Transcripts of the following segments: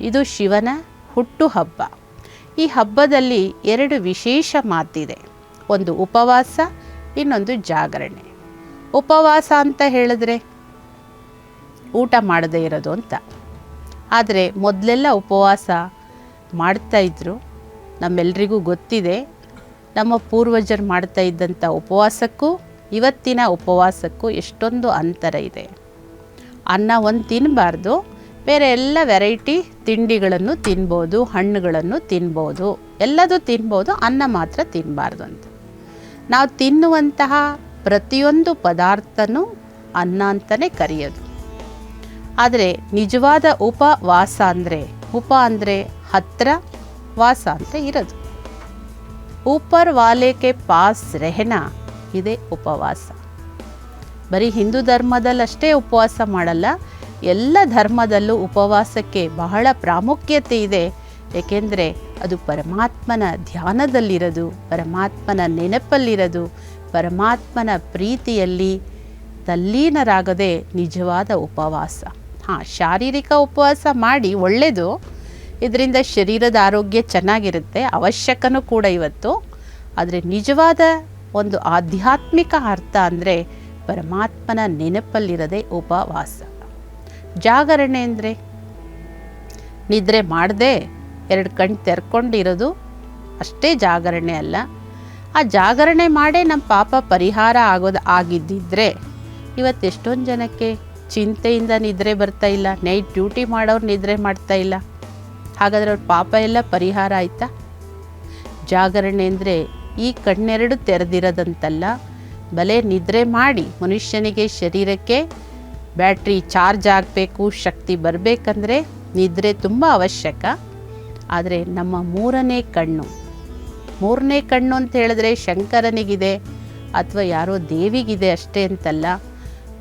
ಇದು ಶಿವನ ಹುಟ್ಟುಹಬ್ಬ. ಈ ಹಬ್ಬದಲ್ಲಿ ಎರಡು ವಿಶೇಷ ಮಾತಿದೆ. ಒಂದು ಉಪವಾಸ, ಇನ್ನೊಂದು ಜಾಗರಣೆ. ಉಪವಾಸ ಅಂತ ಹೇಳಿದ್ರೆ ಊಟ ಮಾಡದೇ ಇರೋದು ಅಂತ. ಆದರೆ ಮೊದಲೆಲ್ಲ ಉಪವಾಸ ಮಾಡ್ತಾಯಿದ್ರು ನಮ್ಮೆಲ್ರಿಗೂ ಗೊತ್ತಿದೆ. ನಮ್ಮ ಪೂರ್ವಜರು ಮಾಡ್ತಾ ಇದ್ದಂಥ ಉಪವಾಸಕ್ಕೂ, ಇವತ್ತಿನ ಉಪವಾಸಕ್ಕೂ ಎಷ್ಟೊಂದು ಅಂತರ ಇದೆ. ಅನ್ನ ಒಂದು ತಿನ್ನಬಾರ್ದು ಬೇರೆ ಎಲ್ಲ ವೆರೈಟಿ ತಿಂಡಿಗಳನ್ನು ತಿನ್ಬೋದು, ಹಣ್ಣುಗಳನ್ನು ತಿನ್ಬೋದು. ಎಲ್ಲದೂ ತಿನ್ಬೋದು, ಅನ್ನ ಮಾತ್ರ ತಿನ್ನಬಾರ್ದು ಅಂತ. ನಾವು ತಿನ್ನುವಂತಹ ಪ್ರತಿಯೊಂದು ಪದಾರ್ಥನೂ ಅನ್ನ ಅಂತಲೇ ಕರೆಯೋದು. ಆದರೆ ನಿಜವಾದ ಉಪವಾಸ ಅಂದರೆ, ಉಪ ಅಂದರೆ ಹತ್ತಿರ ವಾಸ ಅಂತ ಇರೋದು. ಉಪರ್ ವಾಲೆಕೆ ಪಾಸ್ ರೆಹನ ಇದೇ ಉಪವಾಸ. ಬರೀ ಹಿಂದೂ ಧರ್ಮದಲ್ಲಷ್ಟೇ ಉಪವಾಸ ಮಾಡಲ್ಲ ಎಲ್ಲ ಧರ್ಮದಲ್ಲೂ ಉಪವಾಸಕ್ಕೆ ಬಹಳ ಪ್ರಾಮುಖ್ಯತೆ ಇದೆ. ಏಕೆಂದರೆ ಅದು ಪರಮಾತ್ಮನ ಧ್ಯಾನದಲ್ಲಿರೋದು, ಪರಮಾತ್ಮನ ನೆನಪಲ್ಲಿರೋದು, ಪರಮಾತ್ಮನ ಪ್ರೀತಿಯಲ್ಲಿ ತಲ್ಲೀನರಾಗದೆ ನಿಜವಾದ ಉಪವಾಸ. ಹಾಂ, ಶಾರೀರಿಕ ಉಪವಾಸ ಮಾಡಿ ಒಳ್ಳೆಯದು ಇದರಿಂದ ಶರೀರದ ಆರೋಗ್ಯ ಚೆನ್ನಾಗಿರುತ್ತೆ, ಅವಶ್ಯಕನೂ ಕೂಡ ಇವತ್ತು. ಆದರೆ ನಿಜವಾದ ಒಂದು ಆಧ್ಯಾತ್ಮಿಕ ಅರ್ಥ ಅಂದರೆ ಪರಮಾತ್ಮನ ನೆನಪಲ್ಲಿರದೆ ಉಪವಾಸ. ಜಾಗರಣೆ ಅಂದರೆ? ನಿದ್ರೆ ಮಾಡದೆ ಎರಡು ಕಣ್ಣು ತೆರ್ಕೊಂಡಿರೋದು ಅಷ್ಟೇ ಜಾಗರಣೆ ಅಲ್ಲ. ಆ ಜಾಗರಣೆ ಮಾಡೇ ನಮ್ಮ ಪಾಪ ಪರಿಹಾರ ಆಗೋದು ಆಗಿದ್ದಿದ್ರೆ ಇವತ್ತೆಷ್ಟೊಂದು ಜನಕ್ಕೆ ಚಿಂತೆಯಿಂದ ನಿದ್ರೆ ಬರ್ತಾ ಇಲ್ಲ, ನೈಟ್ ಡ್ಯೂಟಿ ಮಾಡೋರು ನಿದ್ರೆ ಮಾಡ್ತಾ ಇಲ್ಲ. ಹಾಗಾದರೆ ಅವ್ರ ಪಾಪ ಎಲ್ಲ ಪರಿಹಾರ ಆಯಿತಾ? ಜಾಗರಣೆ ಅಂದರೆ ಈ ಕಣ್ಣೆರಡು ತೆರೆದಿರೋದಂತಲ್ಲ, ಬಲೆ ನಿದ್ರೆ ಮಾಡಿ ಮನುಷ್ಯನಿಗೆ ಶರೀರಕ್ಕೆ ಬ್ಯಾಟ್ರಿ ಚಾರ್ಜ್ ಆಗಬೇಕು, ಶಕ್ತಿ ಬರಬೇಕಂದ್ರೆ ನಿದ್ರೆ ತುಂಬ ಅವಶ್ಯಕ. ಆದರೆ ನಮ್ಮ ಮೂರನೇ ಕಣ್ಣು ಮೂರನೇ ಕಣ್ಣು ಅಂತ ಹೇಳಿದ್ರೆ ಶಂಕರನಿಗಿದೆ ಅಥವಾ ಯಾರೋ ದೇವಿಗಿದೆ ಅಷ್ಟೇ ಅಂತಲ್ಲ,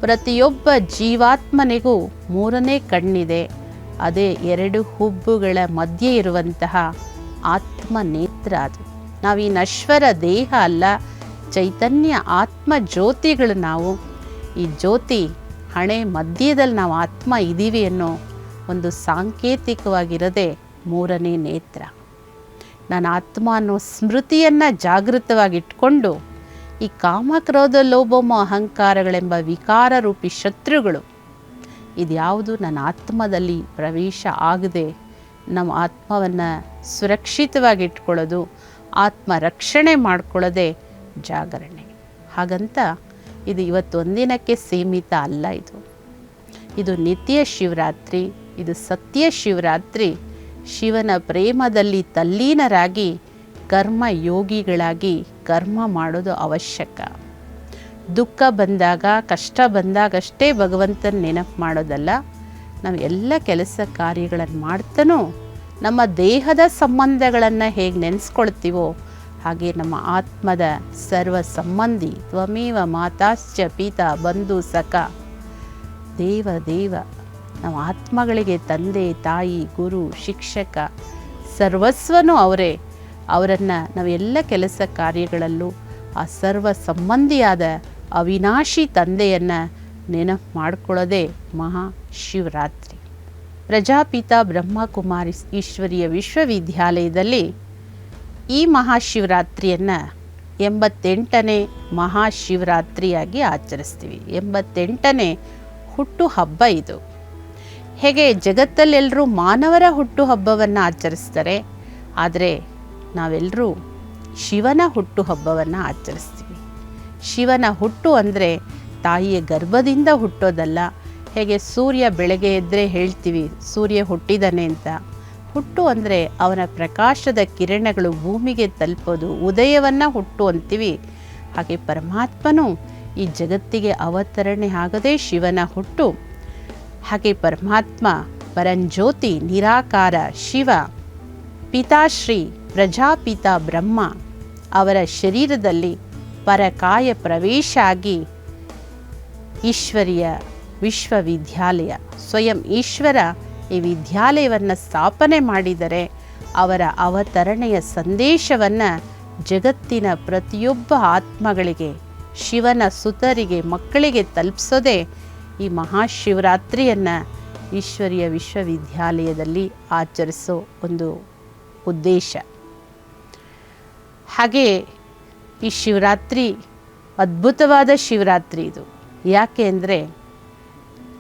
ಪ್ರತಿಯೊಬ್ಬ ಜೀವಾತ್ಮನಿಗೂ ಮೂರನೇ ಕಣ್ಣಿದೆ. ಅದೇ ಎರಡು ಹುಬ್ಬುಗಳ ಮಧ್ಯೆ ಇರುವಂತಹ ಆತ್ಮ ನೇತ್ರ ಅದು. ನಾವು ನಶ್ವರ ದೇಹ ಅಲ್ಲ, ಚೈತನ್ಯ ಆತ್ಮ ಜ್ಯೋತಿಗಳು ನಾವು. ಈ ಜ್ಯೋತಿ ಹಣೆ ಮಧ್ಯದಲ್ಲಿ ನಾವು ಆತ್ಮ ಇದ್ದೀವಿ ಅನ್ನೋ ಒಂದು ಸಾಂಕೇತಿಕವಾಗಿರದೆ ಮೂರನೇ ನೇತ್ರ. ನಾನು ಆತ್ಮ ಅನ್ನೋ ಸ್ಮೃತಿಯನ್ನು ಜಾಗೃತವಾಗಿಟ್ಕೊಂಡು ಈ ಕಾಮಕ್ರೋಧ ಲೋಭಮ ಅಹಂಕಾರಗಳೆಂಬ ವಿಕಾರ ರೂಪಿ ಶತ್ರುಗಳು ಇದ್ಯಾವುದು ನನ್ನ ಆತ್ಮದಲ್ಲಿ ಪ್ರವೇಶ ಆಗದೆ ನಮ್ಮ ಆತ್ಮವನ್ನು ಸುರಕ್ಷಿತವಾಗಿ ಇಟ್ಕೊಳ್ಳೋದು ಆತ್ಮ ರಕ್ಷಣೆ ಮಾಡ್ಕೊಳ್ಳೋದೇ ಜಾಗರಣೆ. ಹಾಗಂತ ಇದು ಇವತ್ತೊಂದಿನಕ್ಕೆ ಸೀಮಿತ ಅಲ್ಲ ಇದು. ಇದು ನಿತ್ಯ ಶಿವರಾತ್ರಿ, ಇದು ಸತ್ಯ ಶಿವರಾತ್ರಿ. ಶಿವನ ಪ್ರೇಮದಲ್ಲಿ ತಲ್ಲೀನರಾಗಿ, ಕರ್ಮ ಯೋಗಿಗಳಾಗಿ ಕರ್ಮ ಮಾಡೋದು ಅವಶ್ಯಕ. ದುಃಖ ಬಂದಾಗ, ಕಷ್ಟ ಬಂದಾಗಷ್ಟೇ ಭಗವಂತನ ನೆನಪು ಮಾಡೋದಲ್ಲ. ನಾವು ಎಲ್ಲ ಕೆಲಸ ಕಾರ್ಯಗಳನ್ನು ಮಾಡ್ತಾನೂ, ನಮ್ಮ ದೇಹದ ಸಂಬಂಧಗಳನ್ನು ಹೇಗೆ ನೆನೆಸ್ಕೊಳ್ತೀವೋ ಹಾಗೆ ನಮ್ಮ ಆತ್ಮದ ಸರ್ವ ಸಂಬಂಧಿ ತ್ವಮೇವ ಮಾತಾಶ್ಚ ಪೀತ ಬಂಧು ಸಖ. ದೇವ ದೇವ ನಮ್ಮ ಆತ್ಮಗಳಿಗೆ ತಂದೆ, ತಾಯಿ, ಗುರು, ಶಿಕ್ಷಕ, ಸರ್ವಸ್ವನೂ ಅವರೇ. ಅವರನ್ನು ನಾವು ಎಲ್ಲ ಕೆಲಸ ಕಾರ್ಯಗಳಲ್ಲೂ ಆ ಸರ್ವ ಸಂಬಂಧಿಯಾದ ಅವಿನಾಶಿ ತಂದೆಯನ್ನು ನೆನಪು ಮಾಡ್ಕೊಳ್ಳೋದೇ ಮಹಾಶಿವರಾತ್ರಿ ಪ್ರಜಾಪಿತ ಬ್ರಹ್ಮಕುಮಾರಿ ಈಶ್ವರಿಯ ವಿಶ್ವವಿದ್ಯಾಲಯದಲ್ಲಿ ಈ ಮಹಾಶಿವರಾತ್ರಿಯನ್ನು ಎಂಬತ್ತೆಂಟನೇ ಮಹಾಶಿವರಾತ್ರಿಯಾಗಿ ಆಚರಿಸ್ತೀವಿ. ಎಂಬತ್ತೆಂಟನೇ ಹುಟ್ಟು ಹಬ್ಬ ಇದು. ಹೇಗೆ ಜಗತ್ತಲ್ಲೆಲ್ಲರೂ ಮಾನವರ ಹುಟ್ಟು ಹಬ್ಬವನ್ನು ಆಚರಿಸ್ತಾರೆ, ಆದರೆ ನಾವೆಲ್ಲರೂ ಶಿವನ ಹುಟ್ಟು ಹಬ್ಬವನ್ನು ಆಚರಿಸ್ತೀವಿ. ಶಿವನ ಹುಟ್ಟು ಅಂದರೆ ತಾಯಿಯ ಗರ್ಭದಿಂದ ಹುಟ್ಟೋದಲ್ಲ, ಹೇಗೆ ಸೂರ್ಯ ಬೆಳಗ್ಗೆ ಎದ್ದರೆ ಹೇಳ್ತೀವಿ, ಸೂರ್ಯ ಹುಟ್ಟಿದಾನೆ ಅಂತ. ಹುಟ್ಟು ಅಂದರೆ ಅವನ ಪ್ರಕಾಶದ ಕಿರಣಗಳು ಭೂಮಿಗೆ ತಲುಪೋದು ಉದಯವನ್ನು ಹುಟ್ಟು ಅಂತೀವಿ. ಹಾಗೆ ಪರಮಾತ್ಮನು ಈ ಜಗತ್ತಿಗೆ ಅವತರಣೆ ಆಗದೇ ಶಿವನ ಹುಟ್ಟು. ಹಾಗೆ ಪರಮಾತ್ಮ, ಪರಂಜ್ಯೋತಿ, ನಿರಾಕಾರ, ಶಿವ, ಪಿತಾಶ್ರೀ, ಪ್ರಜಾಪಿತ ಬ್ರಹ್ಮ ಅವರ ಶರೀರದಲ್ಲಿ ಪರಕಾಯ ಪ್ರವೇಶ ಆಗಿ ಈಶ್ವರಿಯ ವಿಶ್ವವಿದ್ಯಾಲಯ. ಸ್ವಯಂ ಈಶ್ವರ ಈ ವಿದ್ಯಾಲಯವನ್ನು ಸ್ಥಾಪನೆ ಮಾಡಿದರೆ ಅವರ ಅವತರಣೆಯ ಸಂದೇಶವನ್ನು ಜಗತ್ತಿನ ಪ್ರತಿಯೊಬ್ಬ ಆತ್ಮಗಳಿಗೆ, ಶಿವನ ಸುತರಿಗೆ, ಮಕ್ಕಳಿಗೆ ತಲುಪಿಸೋದೇ ಈ ಮಹಾಶಿವರಾತ್ರಿಯನ್ನು ಈಶ್ವರಿಯ ವಿಶ್ವವಿದ್ಯಾಲಯದಲ್ಲಿ ಆಚರಿಸೋ ಒಂದು ಉದ್ದೇಶ. ಹಾಗೆ ಈ ಶಿವರಾತ್ರಿ ಅದ್ಭುತವಾದ ಶಿವರಾತ್ರಿ ಇದು. ಯಾಕೆ ಅಂದರೆ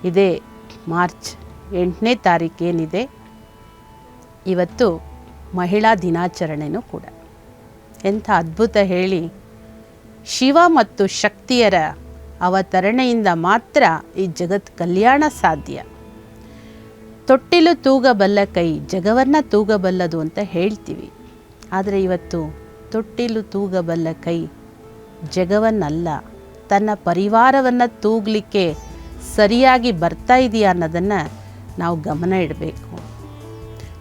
ಇದೇ ಮಾರ್ಚ್. ಎಂಟನೇ ತಾರೀಕೇನಿದೆ ಇವತ್ತು ಮಹಿಳಾ ದಿನಾಚರಣೆನೂ ಕೂಡ. ಎಂಥ ಅದ್ಭುತ ಹೇಳಿ. ಶಿವ ಮತ್ತು ಶಕ್ತಿಯರ ಅವತರಣೆಯಿಂದ ಮಾತ್ರ ಈ ಜಗತ್ ಕಲ್ಯಾಣ ಸಾಧ್ಯ. ತೊಟ್ಟಿಲು ತೂಗಬಲ್ಲ ಕೈ ಜಗವನ್ನು ತೂಗಬಲ್ಲದು ಅಂತ ಹೇಳ್ತೀವಿ. ಆದರೆ ಇವತ್ತು ತೊಟ್ಟಿಲು ತೂಗಬಲ್ಲ ಕೈ ಜಗವನ್ನಲ್ಲ, ತನ್ನ ಪರಿವಾರವನ್ನು ತೂಗಲಿಕ್ಕೆ ಸರಿಯಾಗಿ ಬರ್ತಾ ಇದೆಯಾ ಅನ್ನೋದನ್ನು ನಾವು ಗಮನ ಇಡಬೇಕು.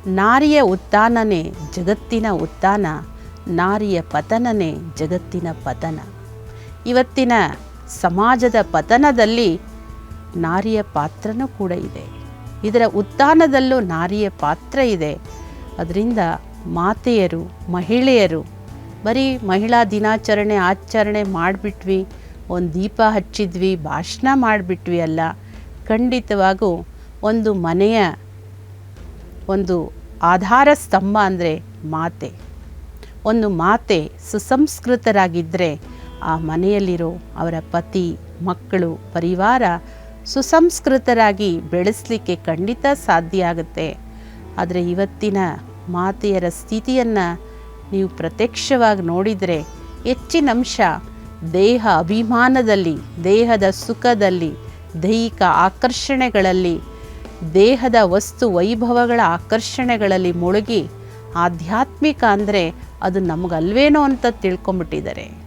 ನಾರಿಯ ಉತ್ಥಾನನೇ ಜಗತ್ತಿನ ಉತ್ಥಾನ, ನಾರಿಯ ಪತನನೇ ಜಗತ್ತಿನ ಪತನ. ಇವತ್ತಿನ ಸಮಾಜದ ಪತನದಲ್ಲಿ ನಾರಿಯ ಪಾತ್ರನೂ ಕೂಡ ಇದೆ. ಇದರ ಉತ್ಥಾನದಲ್ಲೂ ನಾರಿಯ ಪಾತ್ರ ಇದೆ. ಅದರಿಂದ ಮಾತೆಯರು, ಮಹಿಳೆಯರು, ಬರೀ ಮಹಿಳಾ ದಿನಾಚರಣೆ, ಆಚರಣೆ ಮಾಡಿಬಿಟ್ವಿ, ಒಂದು ದೀಪ ಹಚ್ಚಿದ್ವಿ, ಭಾಷಣ ಮಾಡಿಬಿಟ್ವಿ ಅಲ್ಲ, ಖಂಡಿತವಾಗೂ ಒಂದು ಮನೆಯ ಒಂದು ಆಧಾರ ಸ್ತಂಭ ಅಂದರೆ ಮಾತೆ. ಒಂದು ಮಾತೆ ಸುಸಂಸ್ಕೃತರಾಗಿದ್ದರೆ ಆ ಮನೆಯಲ್ಲಿರೋ ಅವರ ಪತಿ, ಮಕ್ಕಳು, ಪರಿವಾರ ಸುಸಂಸ್ಕೃತರಾಗಿ ಬೆಳೆಸಲಿಕ್ಕೆ ಖಂಡಿತ ಸಾಧ್ಯ ಆಗುತ್ತೆ. ಆದರೆ ಇವತ್ತಿನ ಮಾತೆಯರ ಸ್ಥಿತಿಯನ್ನು ನೀವು ಪ್ರತ್ಯಕ್ಷವಾಗಿ ನೋಡಿದರೆ ಹೆಚ್ಚಿನ ಅಂಶ ದೇಹ ಅಭಿಮಾನದಲ್ಲಿ, ದೇಹದ ಸುಖದಲ್ಲಿ, ದೈಹಿಕ ಆಕರ್ಷಣೆಗಳಲ್ಲಿ ದೇಹದ ವಸ್ತು ವೈಭವಗಳ ಆಕರ್ಷಣೆಗಳಲ್ಲಿ ಮುಳುಗಿ, ಆಧ್ಯಾತ್ಮಿಕ ಅಂದರೆ ಅದು ನಮಗಲ್ವೇನೋ ಅಂತ ತಿಳ್ಕೊಂಬಿಟ್ಟಿದ್ದಾರೆ.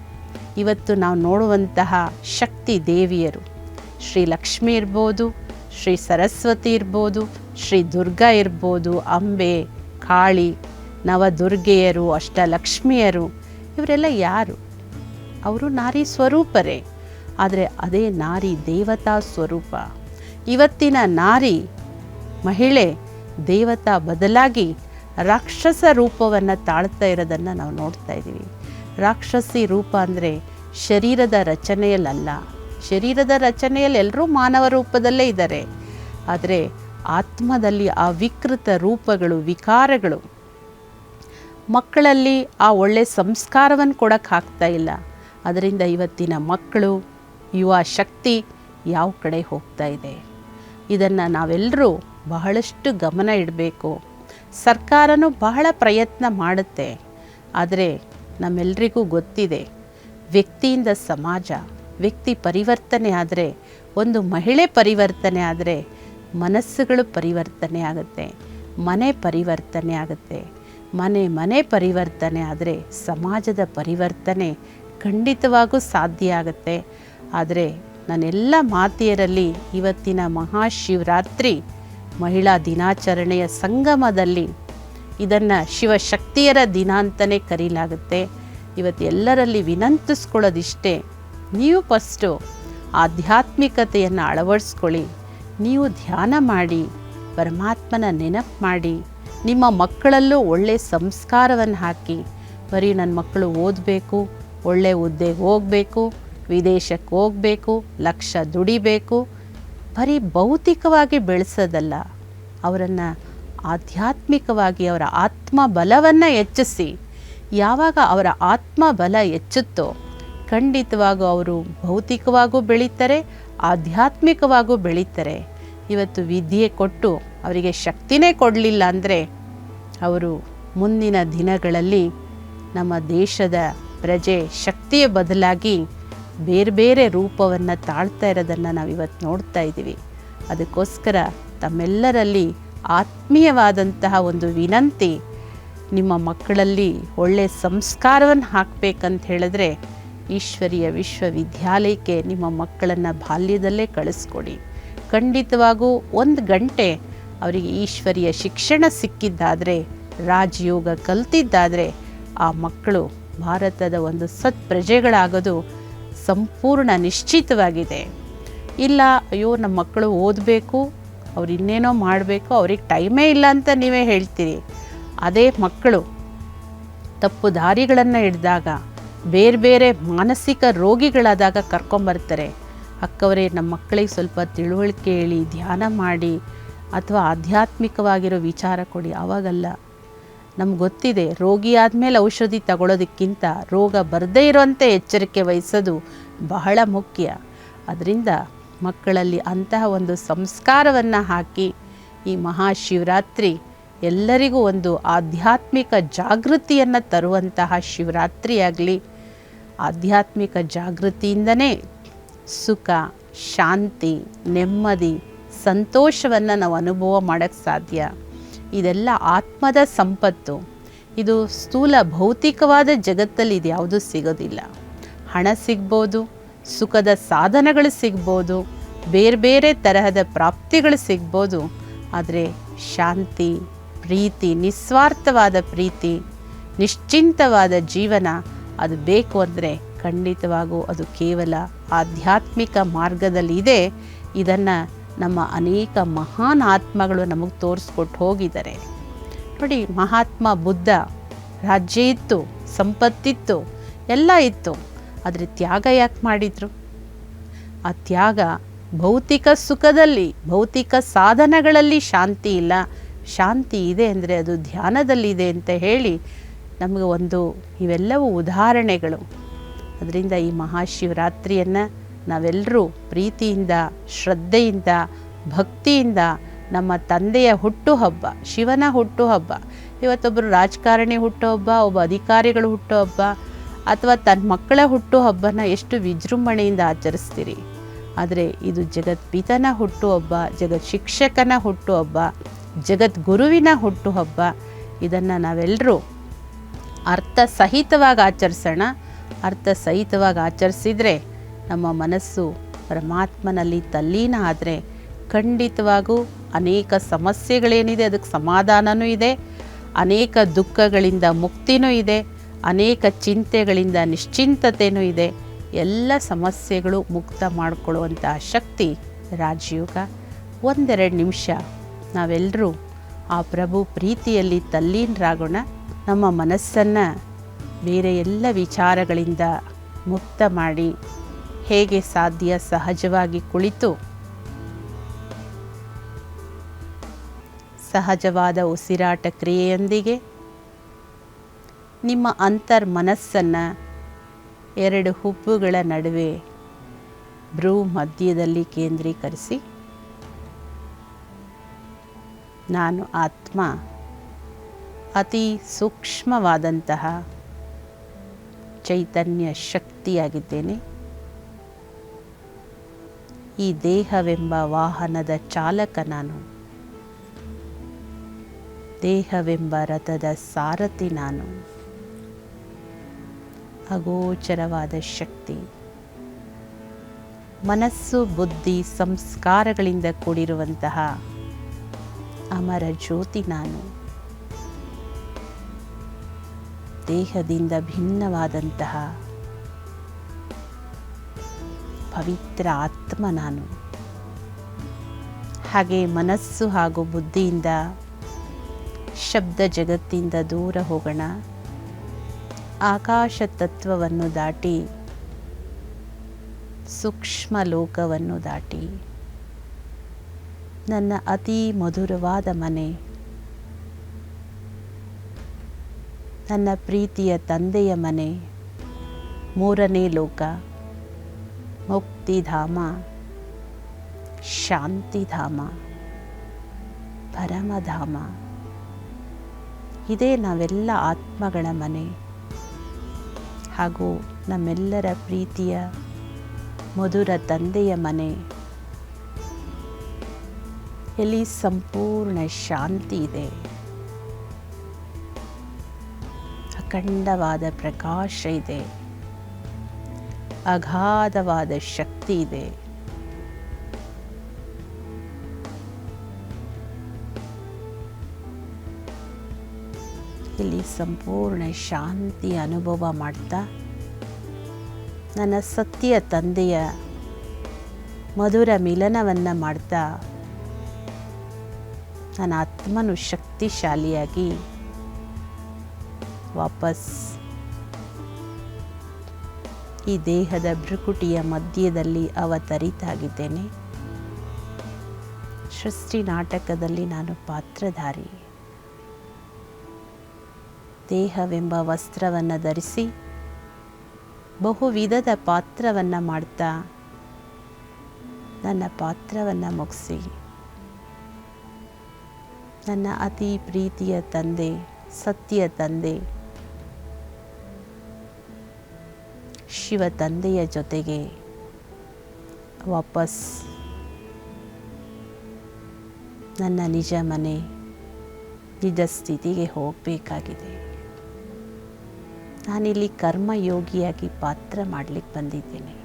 ಇವತ್ತು ನಾವು ನೋಡುವಂತಹ ಶಕ್ತಿ ದೇವಿಯರು. ಶ್ರೀ ಲಕ್ಷ್ಮಿ ಇರ್ಬೋದು, ಶ್ರೀ ಸರಸ್ವತಿ ಇರ್ಬೋದು, ಶ್ರೀ ದುರ್ಗಾ ಇರ್ಬೋದು, ಅಂಬೆ, ಕಾಳಿ, ನವದುರ್ಗೆಯರು, ಅಷ್ಟಲಕ್ಷ್ಮಿಯರು, ಇವರೆಲ್ಲ ಯಾರು? ಅವರು ನಾರಿ ಸ್ವರೂಪರೇ, ಆದರೆ ಅದೇ ನಾರಿ ದೇವತಾ ಸ್ವರೂಪ. ಇವತ್ತಿನ ನಾರಿ ಮಹಿಳೆ ದೇವತಾ ಬದಲಾಗಿ ರಾಕ್ಷಸ ರೂಪವನ್ನು ತಾಳ್ತಾ ಇರೋದನ್ನು ನಾವು ನೋಡ್ತಾ ಇದ್ದೀವಿ. ರಾಕ್ಷಸಿ ರೂಪ ಅಂದರೆ ಶರೀರದ ರಚನೆಯಲ್ಲ ಶರೀರದ ರಚನೆಯಲ್ಲಿ ಎಲ್ಲರೂ ಮಾನವ ರೂಪದಲ್ಲೇ ಇದ್ದಾರೆ. ಆದರೆ ಆತ್ಮದಲ್ಲಿ ಆ ವಿಕೃತ ರೂಪಗಳು, ವಿಕಾರಗಳು ಮಕ್ಕಳಲ್ಲಿ ಆ ಒಳ್ಳೆ ಸಂಸ್ಕಾರವನ್ನು ಕೊಡೋಕ್ಕೆ ಆಗ್ತಾ ಇಲ್ಲ. ಅದರಿಂದ ಇವತ್ತಿನ ಮಕ್ಕಳು, ಯುವ ಶಕ್ತಿ ಯಾವ ಕಡೆ ಹೋಗ್ತಾ ಇದೆ? ಇದನ್ನು ನಾವೆಲ್ಲರೂ ಬಹಳಷ್ಟು ಗಮನ ಇಡಬೇಕು. ಸರ್ಕಾರನೂ ಬಹಳ ಪ್ರಯತ್ನ ಮಾಡುತ್ತೆ. ಆದರೆ ನಮ್ಮೆಲ್ರಿಗೂ ಗೊತ್ತಿದೆ, ವ್ಯಕ್ತಿಯಿಂದ ಸಮಾಜ, ವ್ಯಕ್ತಿ ಪರಿವರ್ತನೆ ಆದರೆ, ಒಂದು ಮಹಿಳೆ ಪರಿವರ್ತನೆ ಆದರೆ ಮನಸ್ಸುಗಳು ಪರಿವರ್ತನೆ ಆಗುತ್ತೆ, ಮನೆ ಪರಿವರ್ತನೆ ಆಗುತ್ತೆ. ಮನೆ ಮನೆ ಪರಿವರ್ತನೆ ಆದರೆ ಸಮಾಜದ ಪರಿವರ್ತನೆ ಖಂಡಿತವಾಗೂ ಸಾಧ್ಯ ಆಗುತ್ತೆ. ಆದರೆ ನನ್ನೆಲ್ಲ ಮಾತೆಯರಲ್ಲಿ ಇವತ್ತಿನ ಮಹಾಶಿವರಾತ್ರಿ ಮಹಿಳಾ ದಿನಾಚರಣೆಯ ಸಂಗಮದಲ್ಲಿ ಇದನ್ನು ಶಿವಶಕ್ತಿಯರ ದಿನ ಅಂತಲೇ ಕರೀಲಾಗುತ್ತೆ. ಇವತ್ತು ಎಲ್ಲರಲ್ಲಿ ವಿನಂತಿಸ್ಕೊಳ್ಳೋದಿಷ್ಟೇ, ನೀವು ಫಸ್ಟು ಆಧ್ಯಾತ್ಮಿಕತೆಯನ್ನು ಅಳವಡಿಸ್ಕೊಳ್ಳಿ, ನೀವು ಧ್ಯಾನ ಮಾಡಿ, ಪರಮಾತ್ಮನ ನೆನಪು ಮಾಡಿ, ನಿಮ್ಮ ಮಕ್ಕಳಲ್ಲೂ ಒಳ್ಳೆಯ ಸಂಸ್ಕಾರವನ್ನು ಹಾಕಿ, ಬರೀ ನನ್ನ ಮಕ್ಕಳು ಓದಬೇಕು ಒಳ್ಳೆಯ ಹುದ್ದೆಗೆ ಹೋಗಬೇಕು, ವಿದೇಶಕ್ಕೆ ಹೋಗಬೇಕು, ಲಕ್ಷ ದುಡಿಬೇಕು ಬರೀ ಭೌತಿಕವಾಗಿ ಬೆಳೆಸೋದಲ್ಲ, ಅವರನ್ನು ಆಧ್ಯಾತ್ಮಿಕವಾಗಿ ಅವರ ಆತ್ಮ ಬಲವನ್ನು ಹೆಚ್ಚಿಸಿ, ಯಾವಾಗ ಅವರ ಆತ್ಮ ಬಲ ಹೆಚ್ಚುತ್ತೋ, ಖಂಡಿತವಾಗೂ ಅವರು ಭೌತಿಕವಾಗೂ ಬೆಳೀತಾರೆ, ಆಧ್ಯಾತ್ಮಿಕವಾಗೂ ಬೆಳೀತಾರೆ. ಇವತ್ತು ವಿದ್ಯೆ ಕೊಟ್ಟು ಅವರಿಗೆ ಶಕ್ತಿನೇ ಕೊಡಲಿಲ್ಲ ಅಂದರೆ, ಅವರು ಮುಂದಿನ ದಿನಗಳಲ್ಲಿ ನಮ್ಮ ದೇಶದ ಪ್ರಜೆ ಶಕ್ತಿಯ ಬದಲಾಗಿ ಬೇರೆ ಬೇರೆ ರೂಪವನ್ನು ತಾಳ್ತಾ ಇರೋದನ್ನು ನಾವು ಇವತ್ತು ನೋಡ್ತಾ ಇದ್ದೀವಿ. ಅದಕ್ಕೋಸ್ಕರ ತಮ್ಮೆಲ್ಲರಲ್ಲಿ ಆತ್ಮೀಯವಾದಂತಹ ಒಂದು ವಿನಂತಿ, ನಿಮ್ಮ ಮಕ್ಕಳಲ್ಲಿ ಒಳ್ಳೆಯ ಸಂಸ್ಕಾರವನ್ನು ಹಾಕಬೇಕಂತ ಹೇಳಿದ್ರೆ ಈಶ್ವರೀಯ ವಿಶ್ವವಿದ್ಯಾಲಯಕ್ಕೆ ನಿಮ್ಮ ಮಕ್ಕಳನ್ನು ಬಾಲ್ಯದಲ್ಲೇ ಕಳಿಸ್ಕೊಡಿ. ಖಂಡಿತವಾಗೂ ಒಂದು ಗಂಟೆ ಅವರಿಗೆ ಈಶ್ವರೀಯ ಶಿಕ್ಷಣ ಸಿಕ್ಕಿದ್ದಾದರೆ, ರಾಜಯೋಗ ಕಲ್ತಿದ್ದಾದರೆ, ಆ ಮಕ್ಕಳು ಭಾರತದ ಒಂದು ಸತ್ ಪ್ರಜೆಗಳಾಗೋದು ಸಂಪೂರ್ಣ ನಿಶ್ಚಿತವಾಗಿದೆ. ಇಲ್ಲ, ಅಯ್ಯೋ ನಮ್ಮ ಮಕ್ಕಳು ಓದಬೇಕು, ಅವ್ರು ಇನ್ನೇನೋ ಮಾಡಬೇಕು, ಅವ್ರಿಗೆ ಟೈಮೇ ಇಲ್ಲ ಅಂತ ನೀವೇ ಹೇಳ್ತೀರಿ. ಅದೇ ಮಕ್ಕಳು ತಪ್ಪು ದಾರಿಗಳನ್ನು ಹಿಡಿದಾಗ, ಬೇರೆ ಬೇರೆ ಮಾನಸಿಕ ರೋಗಿಗಳಾದಾಗ ಕರ್ಕೊಂಬರ್ತಾರೆ. ಅಕ್ಕವರೇ ನಮ್ಮ ಮಕ್ಕಳಿಗೆ ಸ್ವಲ್ಪ ತಿಳುವಳಿಕೆ ಹೇಳಿ, ಧ್ಯಾನ ಮಾಡಿ, ಅಥವಾ ಆಧ್ಯಾತ್ಮಿಕವಾಗಿರೋ ವಿಚಾರ ಕೊಡಿ ಆವಾಗಲ್ಲ ನಮ್ಗೆ ಗೊತ್ತಿದೆ, ರೋಗಿ ಆದಮೇಲೆ ಔಷಧಿ ತಗೊಳ್ಳೋದಕ್ಕಿಂತ ರೋಗ ಬರದೇ ಇರೋಂಥ ಎಚ್ಚರಿಕೆ ವಹಿಸೋದು ಬಹಳ ಮುಖ್ಯ. ಅದರಿಂದ ಮಕ್ಕಳಲ್ಲಿ ಅಂತಹ ಒಂದು ಸಂಸ್ಕಾರವನ್ನು ಹಾಕಿ ಈ ಮಹಾಶಿವರಾತ್ರಿ ಎಲ್ಲರಿಗೂ ಒಂದು ಆಧ್ಯಾತ್ಮಿಕ ಜಾಗೃತಿಯನ್ನು ತರುವಂತಹ ಶಿವರಾತ್ರಿಯಾಗಲಿ ಆಧ್ಯಾತ್ಮಿಕ ಜಾಗೃತಿಯಿಂದನೇ ಸುಖ, ಶಾಂತಿ, ನೆಮ್ಮದಿ, ಸಂತೋಷವನ್ನು ನಾವು ಅನುಭವ ಮಾಡೋಕ್ಕೆ ಸಾಧ್ಯ. ಇದೆಲ್ಲ ಆತ್ಮದ ಸಂಪತ್ತು. ಇದು ಸ್ಥೂಲ ಭೌತಿಕವಾದ ಜಗತ್ತಲ್ಲಿ ಇದು ಯಾವುದೂ ಸಿಗೋದಿಲ್ಲ. ಹಣ ಸಿಗ್ಬೋದು, ಸುಖದ ಸಾಧನಗಳು ಸಿಗ್ಬೋದು, ಬೇರೆ ಬೇರೆ ತರಹದ ಪ್ರಾಪ್ತಿಗಳು ಸಿಗ್ಬೋದು. ಆದರೆ ಶಾಂತಿ, ಪ್ರೀತಿ, ನಿಸ್ವಾರ್ಥವಾದ ಪ್ರೀತಿ, ನಿಶ್ಚಿಂತವಾದ ಜೀವನ ಅದು ಬೇಕು ಅಂದರೆ ಖಂಡಿತವಾಗೂ ಅದು ಕೇವಲ ಆಧ್ಯಾತ್ಮಿಕ ಮಾರ್ಗದಲ್ಲಿ ಇದೆ ಇದನ್ನು ನಮ್ಮ ಅನೇಕ ಮಹಾನ್ ಆತ್ಮಗಳು ನಮಗೆ ತೋರಿಸ್ಕೊಟ್ಟು ಹೋಗಿದ್ದಾರೆ. ನೋಡಿ, ಮಹಾತ್ಮ, ಬುದ್ಧ, ರಾಜ್ಯ ಇತ್ತು, ಸಂಪತ್ತಿತ್ತು, ಎಲ್ಲ ಇತ್ತು. ಆದರೆ ತ್ಯಾಗ ಯಾಕೆ ಮಾಡಿದರು? ಆ ತ್ಯಾಗ ಭೌತಿಕ ಸುಖದಲ್ಲಿ, ಭೌತಿಕ ಸಾಧನಗಳಲ್ಲಿ ಶಾಂತಿ ಇಲ್ಲ. ಶಾಂತಿ ಇದೆ ಅಂದರೆ ಅದು ಧ್ಯಾನದಲ್ಲಿದೆ ಅಂತ ಹೇಳಿ ನಮಗೆ ಒಂದು ಇವೆಲ್ಲವೂ ಉದಾಹರಣೆಗಳು. ಅದರಿಂದ ಈ ಮಹಾಶಿವರಾತ್ರಿಯನ್ನು ನಾವೆಲ್ಲರೂ ಪ್ರೀತಿಯಿಂದ, ಶ್ರದ್ಧೆಯಿಂದ, ಭಕ್ತಿಯಿಂದ ನಮ್ಮ ತಂದೆಯ ಹುಟ್ಟುಹಬ್ಬ, ಶಿವನ ಹುಟ್ಟುಹಬ್ಬ. ಇವತ್ತೊಬ್ಬರು ರಾಜಕಾರಣಿ ಹುಟ್ಟುಹಬ್ಬ, ಒಬ್ಬ ಅಧಿಕಾರಿಗಳು ಹುಟ್ಟುಹಬ್ಬ, ಅಥವಾ ತನ್ನ ಮಕ್ಕಳ ಹುಟ್ಟುಹಬ್ಬನ ಎಷ್ಟು ವಿಜೃಂಭಣೆಯಿಂದ ಆಚರಿಸ್ತೀರಿ? ಆದರೆ ಇದು ಜಗತ್ಪಿತನ ಹುಟ್ಟುಹಬ್ಬ, ಜಗತ್ ಶಿಕ್ಷಕನ ಹುಟ್ಟುಹಬ್ಬ ಜಗದ್ಗುರುವಿನ ಹುಟ್ಟುಹಬ್ಬ. ಇದನ್ನು ನಾವೆಲ್ಲರೂ ಅರ್ಥ ಸಹಿತವಾಗಿ ಆಚರಿಸೋಣ. ಅರ್ಥ ಸಹಿತವಾಗಿ ಆಚರಿಸಿದರೆ ನಮ್ಮ ಮನಸ್ಸು ಪರಮಾತ್ಮನಲ್ಲಿ ತಲ್ಲೀನ ಆದರೆ ಖಂಡಿತವಾಗೂ ಅನೇಕ ಸಮಸ್ಯೆಗಳೇನಿದೆ, ಅದಕ್ಕೆ ಸಮಾಧಾನವೂ ಇದೆ, ಅನೇಕ ದುಃಖಗಳಿಂದ ಮುಕ್ತಿನೂ ಇದೆ, ಅನೇಕ ಚಿಂತೆಗಳಿಂದ ನಿಶ್ಚಿಂತತೆಯೂ ಇದೆ. ಎಲ್ಲ ಸಮಸ್ಯೆಗಳು ಮುಕ್ತ ಮಾಡಿಕೊಳ್ಳುವಂತಹ ಶಕ್ತಿ ರಾಜಯೋಗ. ಒಂದೆರಡು ನಿಮಿಷ. ನಾವೆಲ್ಲರೂ ಆ ಪ್ರಭು ಪ್ರೀತಿಯಲ್ಲಿ ತಲ್ಲೀನರಾಗೋಣ. ನಮ್ಮ ಮನಸ್ಸನ್ನು ಬೇರೆ ಎಲ್ಲ ವಿಚಾರಗಳಿಂದ ಮುಕ್ತ ಮಾಡಿ ಹೇಗೆ ಸಾಧ್ಯ ಸಹಜವಾಗಿ ಕುಳಿತು? ಸಹಜವಾದ ಉಸಿರಾಟ ಕ್ರಿಯೆಯೊಂದಿಗೆ ನಿಮ್ಮ ಅಂತರ್ ಮನಸ್ಸನ್ನು ಎರಡು ಹುಬ್ಬುಗಳ ನಡುವೆ ಭ್ರೂ ಮಧ್ಯದಲ್ಲಿ ಕೇಂದ್ರೀಕರಿಸಿ. ನಾನು ಆತ್ಮ, ಅತಿ ಸೂಕ್ಷ್ಮವಾದಂತಹ ಚೈತನ್ಯ ಶಕ್ತಿಯಾಗಿದ್ದೇನೆ. ಈ ದೇಹವೆಂಬ ವಾಹನದ ಚಾಲಕ ನಾನು. ದೇಹವೆಂಬ ರಥದ ಸಾರಥಿ ನಾನು. ಅಗೋಚರವಾದ ಶಕ್ತಿ. ಮನಸ್ಸು, ಬುದ್ಧಿ, ಸಂಸ್ಕಾರಗಳಿಂದ ಕೂಡಿರುವಂತಹ ಅಮರ ಜ್ಯೋತಿ ನಾನು. ದೇಹದಿಂದ ಭಿನ್ನವಾದಂತಹ ಪವಿತ್ರ ಆತ್ಮ ನಾನು. ಹಾಗೆ ಮನಸ್ಸು ಹಾಗೂ ಬುದ್ಧಿಯಿಂದ ಶಬ್ದ ಜಗತ್ತಿಂದ ದೂರ ಹೋಗೋಣ. ಆಕಾಶ ತತ್ವವನ್ನು ದಾಟಿ, ಸೂಕ್ಷ್ಮ ಲೋಕವನ್ನು ದಾಟಿ. ನನ್ನ ಅತಿ ಮಧುರವಾದ ಮನೆ. ನನ್ನ ಪ್ರೀತಿಯ ತಂದೆಯ ಮನೆ. ಮೂರನೇ ಲೋಕ. ಮುಕ್ತಿಧಾಮ ಶಾಂತಿಧಾಮ, ಪರಮಧಾಮ. ಇದೇ ನಾವೆಲ್ಲ ಆತ್ಮಗಳ ಮನೆ ಹಾಗೂ ನಮ್ಮೆಲ್ಲರ ಪ್ರೀತಿಯ ಮಧುರ ತಂದೆಯ ಮನೆ. ಎಲ್ಲಿ ಸಂಪೂರ್ಣ ಶಾಂತಿ ಇದೆ. ಅಖಂಡವಾದ ಪ್ರಕಾಶ ಇದೆ. ಅಗಾಧವಾದ ಶಕ್ತಿ ಇದೆ. ಇಲ್ಲಿ ಸಂಪೂರ್ಣ ಶಾಂತಿ ಅನುಭವ ಮಾಡ್ತಾ, ನನ್ನ ಸತ್ಯ ತಂದೆಯ ಮಧುರ ಮಿಲನವನ್ನು ಮಾಡ್ತಾ, ನನ್ನ ಆತ್ಮನು ಶಕ್ತಿಶಾಲಿಯಾಗಿ ವಾಪಸ್ ಈ ದೇಹದ ಭ್ರುಕುಟಿಯ ಮಧ್ಯದಲ್ಲಿ ಅವತರಿತಾಗಿದ್ದೇನೆ. ಸೃಷ್ಟಿ ನಾಟಕದಲ್ಲಿ ನಾನು ಪಾತ್ರಧಾರಿ. ದೇಹವೆಂಬ ವಸ್ತ್ರವನ್ನು ಧರಿಸಿ ಬಹು ವಿಧದ ಪಾತ್ರವನ್ನು ಮಾಡ್ತಾ ನನ್ನ ಪಾತ್ರವನ್ನು ಮುಗಿಸಿ. ನನ್ನ ಅತಿ ಪ್ರೀತಿಯ ತಂದೆ, ಸತ್ಯ ತಂದೆ ಶಿವ ತಂದೆಯ ಜೊತೆಗೆ ವಾಪಸ್ ನನ್ನ ನಿಜ ಮನೆ, ನಿಜ ಸ್ಥಿತಿಗೆ ಹೋಗಬೇಕಾಗಿದೆ. ನಾನಿಲ್ಲಿ ಕರ್ಮಯೋಗಿಯಾಗಿ ಪಾತ್ರ ಮಾಡಲಿಕ್ಕೆ ಬಂದಿದ್ದೇನೆ.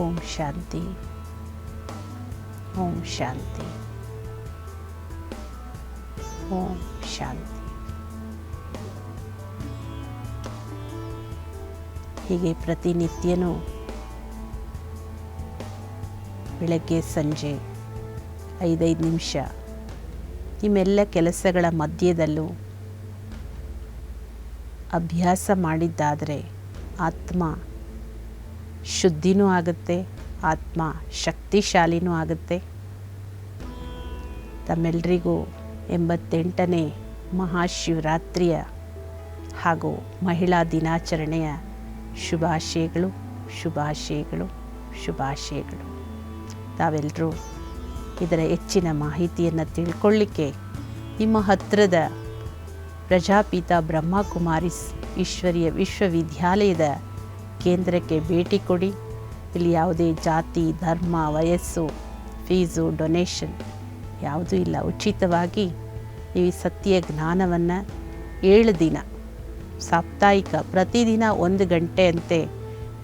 ಓಂ ಶಾಂತಿ ಓಂ ಶಾಂತಿ. ಓಂ ಶಾಂತಿ ಹೀಗೆ ಪ್ರತಿನಿತ್ಯನೂ ಬೆಳಗ್ಗೆ ಸಂಜೆ ಐದೈದು ನಿಮಿಷ ನಿಮ್ಮೆಲ್ಲ ಕೆಲಸಗಳ ಮಧ್ಯದಲ್ಲೂ ಅಭ್ಯಾಸ ಮಾಡಿದ್ದಾದರೆ ಆತ್ಮ ಶುದ್ಧಿನೂ ಆಗುತ್ತೆ, ಆತ್ಮ ಶಕ್ತಿಶಾಲಿನೂ ಆಗುತ್ತೆ. ತಮ್ಮೆಲ್ಲರಿಗೂ ಎಂಬತ್ತೆಂಟನೇ ಮಹಾಶಿವರಾತ್ರಿಯ ಹಾಗೂ ಮಹಿಳಾ ದಿನಾಚರಣೆಯ ಶುಭಾಶಯಗಳು ಶುಭಾಶಯಗಳು ಶುಭಾಶಯಗಳು. ತಾವೆಲ್ಲರೂ ಇದರ ಹೆಚ್ಚಿನ ಮಾಹಿತಿಯನ್ನು ತಿಳ್ಕೊಳ್ಳಿಕ್ಕೆ ನಿಮ್ಮ ಹತ್ತಿರದ ಪ್ರಜಾಪಿತ ಬ್ರಹ್ಮಕುಮಾರಿಸ್ ಈಶ್ವರಿಯ ವಿಶ್ವವಿದ್ಯಾಲಯದ ಕೇಂದ್ರಕ್ಕೆ ಭೇಟಿ ಕೊಡಿ. ಇಲ್ಲಿ ಯಾವುದೇ ಜಾತಿ, ಧರ್ಮ, ವಯಸ್ಸು, ಫೀಸು, ಡೊನೇಷನ್ ಯಾವುದೂ ಇಲ್ಲ. ಉಚಿತವಾಗಿ ಈ ಸತ್ಯ ಜ್ಞಾನವನ್ನು ಏಳು ದಿನ, ಸಾಪ್ತಾಹಿಕ, ಪ್ರತಿದಿನ ಒಂದು ಗಂಟೆಯಂತೆ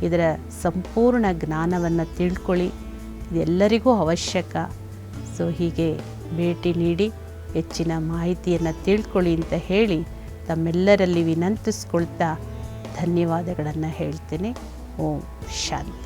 ಇದರ ಸಂಪೂರ್ಣ ಜ್ಞಾನವನ್ನು ತಿಳ್ಕೊಳ್ಳಿ. ಇದೆಲ್ಲರಿಗೂ ಅವಶ್ಯಕ. ಸೊ, ಹೀಗೆ ಭೇಟಿ ನೀಡಿ, ಹೆಚ್ಚಿನ ಮಾಹಿತಿಯನ್ನು ತಿಳ್ಕೊಳ್ಳಿ ಅಂತ ಹೇಳಿ ತಮ್ಮೆಲ್ಲರಲ್ಲಿ ವಿನಂತಿಸ್ಕೊಳ್ತಾ ಧನ್ಯವಾದಗಳನ್ನು ಹೇಳ್ತೇನೆ. ಓಂ ಶಾಂತಿ.